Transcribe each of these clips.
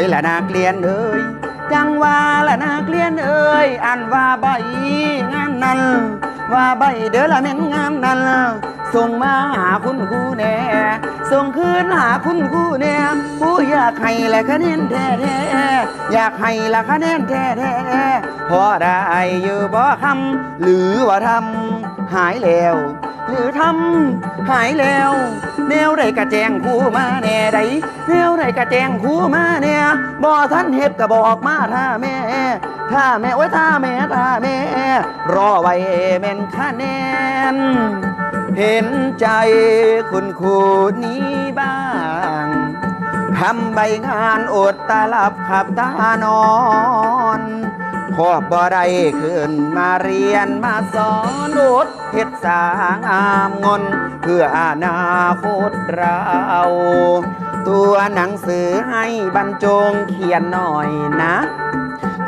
ยละนักเรียนเอ้ยจังว่าละนักเรียนเอ้ยอันว่าใบงามนั้น ว่าใบเด้อละแม่นงามนั้นส่งมาหาคุณครูแน่ส่งคืนหาคุณครูแน่ผู้อยากให้ละคะแนนแท้ๆอยากให้ละคะแนนแท้แท้ๆพอได้อยู่บ่คำหรือว่าทำหายแล้ว หรือทำหายแล้ว แนวใดกะแจงครูมาแน่ใดแนวใดกะแจงครูมาแน่บ่ท่านเฮ็ดก็บอกมาถ้าแม่ถ้าแม่โอ้ยถ้าแม่ถ้าแม่ รอไว้แม่นคะแนน เห็นใจคุณครูนี้บ้างทำใบงานอดตาหลับขับตานอน พอบบ่ได้ขึ้นมาเรียนมาสอนอดเฮ็ดสางอามงนเพื่ออนาคตเรา ตัวหนังสือให้บรรจงเขียนหน่อยนะ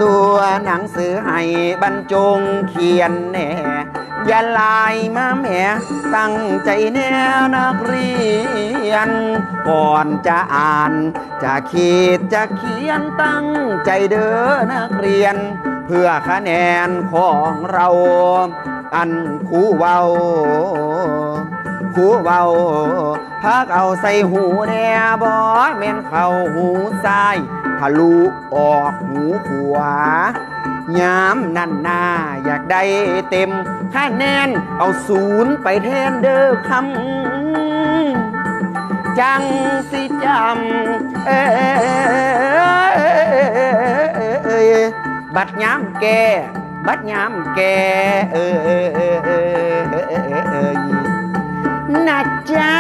ตัวหนังสือให้บรรจงเขียนแน่อย่าลายมาแหม่ตั้งใจแน่นักเรียน ก่อนจะอ่าน จะขีดจะเขียนตั้งใจเด้อนักเรียน เพื่อคะแนนของเรา อันครูเว้าครูเว้าพักเอาใส่หูแน่บ่แม่นเข้าหูซ้ายทะลุออกหูขวายามนั่นนาอยากได้เต็มคะแนนเอาศูนย์ไปแทนเด้อคำ จังสิจำเอ บัดยามแกบัดยามแกเอ้ยนะจ๊ะ